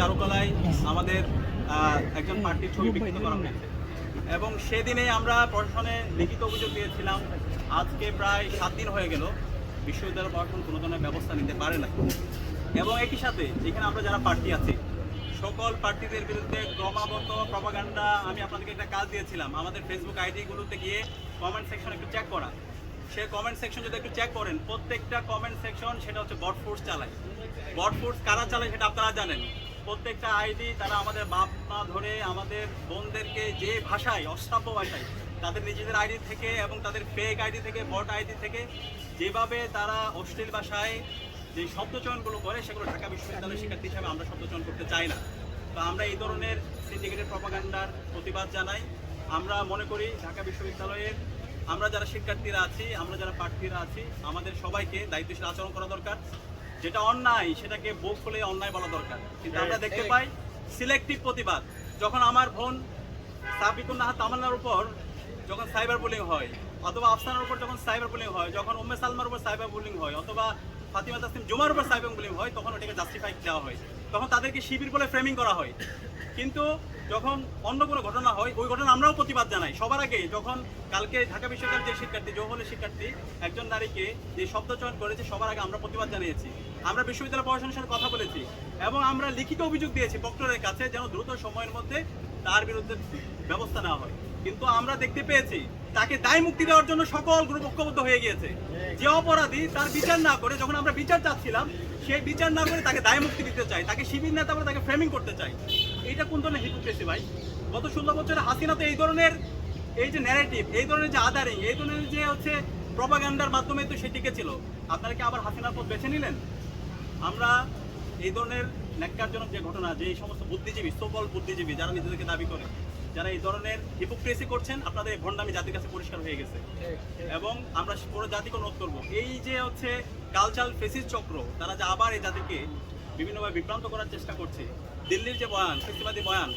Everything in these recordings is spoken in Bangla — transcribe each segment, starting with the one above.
চারুকলায় আমাদের একজন পার্টির ছবি বিকৃত করা হয়েছে। এবং সেদিনে আমরা প্রশাসনে লিখিত অভিযোগ দিয়েছিলাম আজকে প্রায় সাত দিন হয়ে গেল বিশ্ববিদ্যালয় প্রশাসন কোনো ধরনের ব্যবস্থা নিতে পারে না। এবং একই সাথে এখানে আমরা যারা প্রার্থী আছি সকল প্রার্থীদের বিরুদ্ধে ক্রমাগত প্রপাগান্ডা আমি আপনাদেরকে একটা কাজ দিয়েছিলাম আমাদের ফেসবুক আইডিগুলোতে গিয়ে কমেন্ট সেকশন একটু চেক করা। সে কমেন্ট সেকশন যদি একটু চেক করেন প্রত্যেকটা কমেন্ট সেকশন সেটা হচ্ছে বট ফোর্স চালায়। বট ফোর্স কারা চালায় সেটা আপনারা জানেন। প্রত্যেকটা আইডি তারা আমাদের বাপ মা ধরে আমাদের বোনদেরকে যে ভাষায় অশ্রাব্য ভাষায়, তাদের নিজেদের আইডি থেকে এবং তাদের ফেক আইডি থেকে বট আইডি থেকে যেভাবে তারা অশ্লীল ভাষায় যে শব্দচয়নগুলো করে, সেগুলো ঢাকা বিশ্ববিদ্যালয়ের শিক্ষার্থী হিসাবে আমরা শব্দচয়ন করতে চাই না। তো আমরা এই ধরনের সিন্ডিকেটেড প্রপাগান্ডার প্রতিবাদ জানাই। আমরা মনে করি ঢাকা বিশ্ববিদ্যালয়ের আমরা যারা শিক্ষার্থীরা আছি, আমরা যারা প্রার্থীরা আছি, আমাদের সবাইকে দায়িত্বশীল আচরণ করা দরকার। যেটা অন্যায় সেটাকে বুক হলে অন্যায় বলা দরকার। কিন্তু আমরা দেখতে পাই সিলেক্টিভ প্রতিবাদ। যখন আমার বোন সাবিকুন্নাহা তামান্নার উপর যখন সাইবার বুলিং হয় অথবা আফসানার উপর যখন সাইবার বুলিং হয় যখন উম্মে সালমার উপর সাইবার বুলিং হয় অথবা ফাতিমা তাসলিম জুমার উপর সাইবার বুলিং হয় তখন ওটাকে জাস্টিফাই দেওয়া হয়। তখন তাদেরকে শিবির বলে ফ্রেমিং করা হয়। কিন্তু যখন অন্য কোনো ঘটনা হয়, ওই ঘটনা আমরাও প্রতিবাদ জানাই। সবার আগে যখন কালকে ঢাকা বিশ্ববিদ্যালয়ের যে শিক্ষার্থী, যৌবনের শিক্ষার্থী, একজন নারীকে যে শব্দ চয়ন করেছে, সবার আগে আমরা প্রতিবাদ জানিয়েছি। আমরা বিশ্ববিদ্যালয় প্রশাসনের সাথে কথা বলেছি এবং আমরা লিখিত অভিযোগ দিয়েছি প্রক্টরের কাছে যেন দ্রুত সময়ের মধ্যে তার বিরুদ্ধে ব্যবস্থা নেওয়া হয়। কিন্তু আমরা দেখতে পেয়েছি, তাকে দায় মুক্তি দেওয়ার জন্য সকল গ্রুপ ঐক্যবদ্ধ হয়ে গিয়েছে। যে অপরাধী তার বিচার না করে, যখন আমরা বিচার চাচ্ছিলাম সেই বিচার না করে তাকে দায় মুক্তি দিতে চাই তাকে শিবির নেতা বলে তাকে ফ্রেমিং করতে চাই এটা কোন ধরনের হিপোক্রেসি ভাই? গত ষোলো বছরে হাসিনা তো এই ধরনের এই যে ন্যারেটিভ এই ধরনের যে আদারিং, এই ধরনের যে হচ্ছে প্রপাগান্ডার মাধ্যমে তো সে টিকেছিল আপনারা কি আবার হাসিনার পথ বেছে নিলেন? আমরা এই ধরনের ন্যাক্কারজনক যে ঘটনা, যে সমস্ত বুদ্ধিজীবী সোবল বুদ্ধিজীবী যারা নিজেদেরকে দাবি করে যারা এই ধরনের হিপোক্রেসি করছেন আপনাদের ভণ্ডামি জাতির কাছে পরিষ্কার হয়ে গেছে। এবং আমরা পুরো জাতিকে অনুরোধ করব। এই যে হচ্ছে কালচারাল ফেসিস চক্র তারা যে আবার এই জাতিকে বিভিন্নভাবে বিভ্রান্ত করার চেষ্টা করছে দিল্লির যে বয়ান ফেসিবাদী বয়ান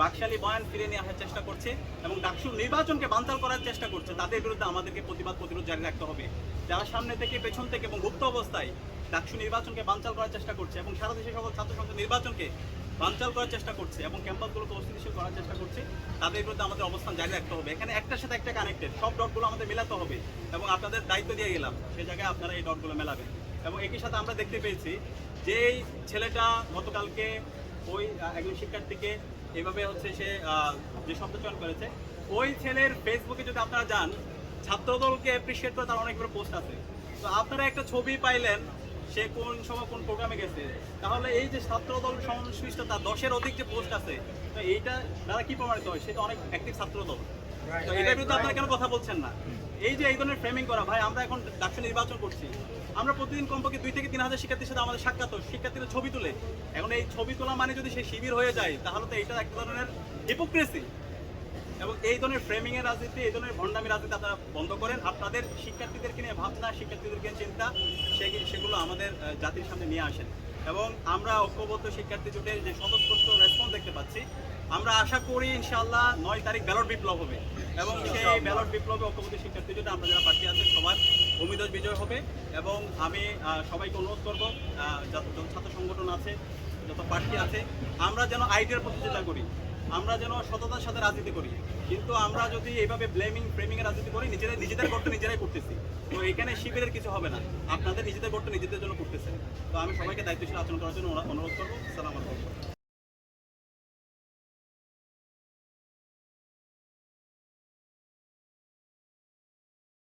বাকশালী বয়ান ফিরে নিয়ে আসার চেষ্টা করছে এবং ডাকসু নির্বাচনকে বানচাল করার চেষ্টা করছে তাদের বিরুদ্ধে আমাদেরকে প্রতিবাদ প্রতিরোধ জারি রাখতে হবে। যারা সামনে থেকে পেছন থেকে এবং গুপ্ত অবস্থায় ডাকসু নির্বাচনকে বানচাল করার চেষ্টা করছে এবং সারা দেশের সকল ছাত্র সংসদ নির্বাচনকে বানচাল করার চেষ্টা করছে এবং ক্যাম্পাসগুলোকে অস্থিতিশীল করার চেষ্টা করছে। তাদের বিরুদ্ধে আমাদের অবস্থান জারি রাখতে হবে। এখানে একটার সাথে একটা কানেক্টেড সব ডটগুলো আমাদের মেলাতে হবে এবং আপনাদের দায়িত্ব দিয়ে গেলাম সেই জায়গায় আপনারা এই ডটগুলো মেলাবেন। এবং একই সাথে আমরা দেখতে পেয়েছি যে ছেলেটা গতকালকে ওই একজন শিক্ষার্থীকে এভাবে হচ্ছে সে যে শব্দ চয়ন করেছে, ওই ছেলের ফেসবুকে যদি আপনারা যান, ছাত্রদলকে অ্যাপ্রিসিয়েট করে তার অনেকগুলো পোস্ট আছে। তো আপনারা একটা ছবি পাইলেন সে কোন সময় কোন প্রোগ্রামে গেছে? তাহলে এই যে ছাত্রদল সংশ্লিষ্ট তার দশের অধিক যে পোস্ট আছে তো এইটা দ্বারা কি প্রমাণিত হয়? সেটা অনেক অ্যাক্টিভ ছাত্রদল। তো এটার বিরুদ্ধে আপনারা কেন কথা বলছেন না? এই যে এই ধরনের ফ্রেমিং করা ভাই আমরা এখন ডাকসু নির্বাচন করছি। আমরা প্রতিদিন কমপক্ষে দুই থেকে তিন হাজার শিক্ষার্থীর সাথে আমাদের সাক্ষাৎ হয়, শিক্ষার্থীরা ছবি তুলে। এখন এই ছবি তোলা মানে যদি সে শিবির হয়ে যায় তাহলে তো এটা এক ধরনের হিপোক্রেসি এবং এই ধরনের ফ্রেমিং এর রাজনীতি এই ধরনের ভণ্ডামি রাজনীতি আপনারা বন্ধ করেন। আপনাদের শিক্ষার্থীদেরকে নিয়ে ভাবনা শিক্ষার্থীদেরকে চিন্তা সেগুলো আমাদের জাতির সামনে নিয়ে আসেন। এবং আমরা ঐক্যবদ্ধ শিক্ষার্থী জোটের যে স্বতঃস্ফূর্ত রেসপন্স দেখতে পাচ্ছি আমরা আশা করি ইনশাআল্লাহ নয় তারিখ ব্যালট বিপ্লব হবে। এবং সেই ব্যালট বিপ্লবে ঐক্যবদ্ধ শিক্ষার্থী জোটে আমরা যারা প্রার্থী আছেন সবার ভূমিদজ বিজয় হবে। এবং আমি সবাইকে অনুরোধ করব যত যত ছাত্র সংগঠন আছে যত প্রার্থী আছে আমরা যেন আইডিয়ার প্রতিযোগিতা করি। আমরা যেন সততার সাথে রাজনীতি করি। কিন্তু আমরা যদি এইভাবে ব্লেমিং ফ্রেমিং এর রাজনীতি করি নিজেদের নিজেদের গর্ত নিজেরাই করতেছি তো এখানে শিবিরের কিছু হবে না। আপনাদের নিজেদের গর্ত নিজেদের জন্য করতেছে তো আমি সবাইকে দায়িত্বশীল আচরণ করার জন্য অনুরোধ করব। সালাম আলাইকুম।